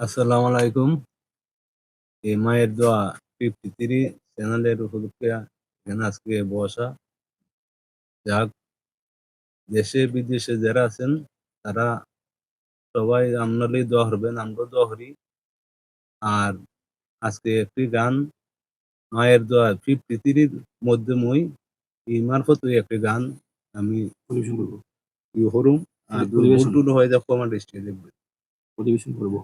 আসসালামু আলাইকুম। এই মায়ের দোয়া ফিফটি থ্রি চ্যানেলের উপলক্ষে এখানে আজকে বসা। যাক দেশে বিদেশে যারা আছেন তারা সবাই আপনারই দোয়া করবেন আমরাও দোয়া করি। আর আজকে একটি গান মায়ের দোয়া ফিফটি থ্রির মধ্যে মই এই মারফত একটি গান আমি পরিবেশন করব। হরুম আর পরিবেশন। হয়ে যাক আমার স্টেজে পরিবেশন করব।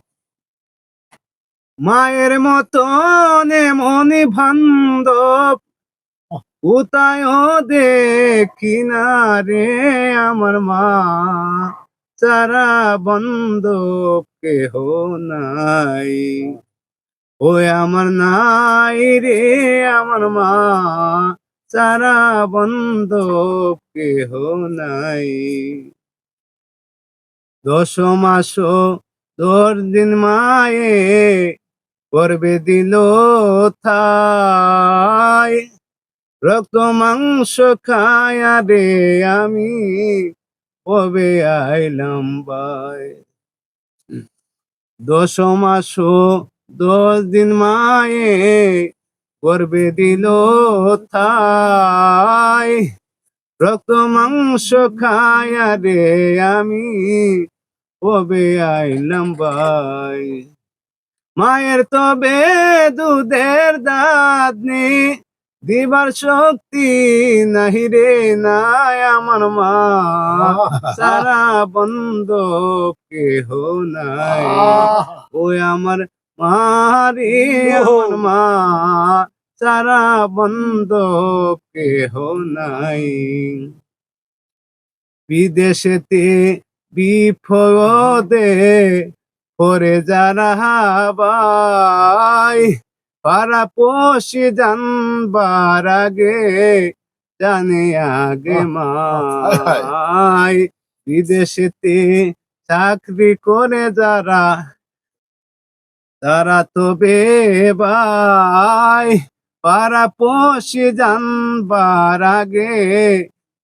মায়ের মতন মনি বান্ধব। কোথায় দেখি না রে আমার মা? সারা বন্ধব কেহ নাই। ওই আমার নাই রে আমার মা। সারা বন্ধব কেহ নাই। দশ মাস দশ দিন মায়ে করবে দিল থাই। রক্ত, মাংস খায়া রে আমি কবে আইলাম বাই দশ মাস দশ দিন মায়ে করবে দিল থাই। রক্ত, মাংস খায়া রে আমি কবে আইলাম বাই মায়ের তবে দুধের দাঁত নেই দিবার শক্তি নাহি রে নাই আমার মা। সারা বন্ধ কেহ নাই। ওই আমার মারি আমার মা। সারা বন্ধ কেহ নাই। বিদেশেতে বিপদে করে যারা বাই পারা পোষে জানবার আগে জানে আগে মাই। বিদেশেতে চাকরি করে যারা তারা তো বেবাই। পারা পোষে জানবার আগে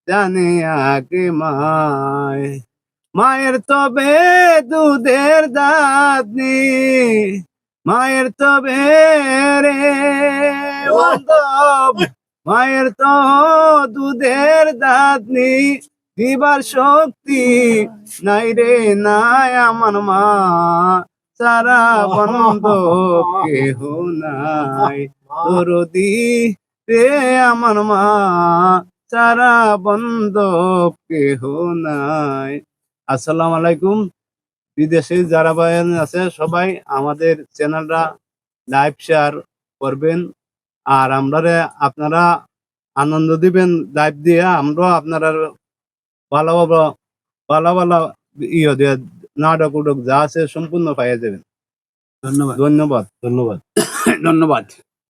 জানে আগে মায় মায়ের তবে দুধের দাদনি মায়ের তবে রে মায়ের তো দুধের দাদনি দিবার শক্তি নাই রে, নাই আমার মা। সারা বন্ধ কেহ নাই। দরদি রে আমার মা। সারা বন্ধ কেহ নাই। আসসালামু আলাইকুম। বিদেশে যারা ভাইয়ান আছে সবাই আমাদের চ্যানেলটা লাইভ শেয়ার করবেন। আর আমরা আপনারা আনন্দ দিবেন লাইভ দিয়ে আমরাও আপনারা ভালো ভালো ভালো ভালো ইয়ে দিয়ে নাটক উটক যা আছে সম্পূর্ণ পাইয়ে যাবেন। ধন্যবাদ। ধন্যবাদ। ধন্যবাদ। ধন্যবাদ।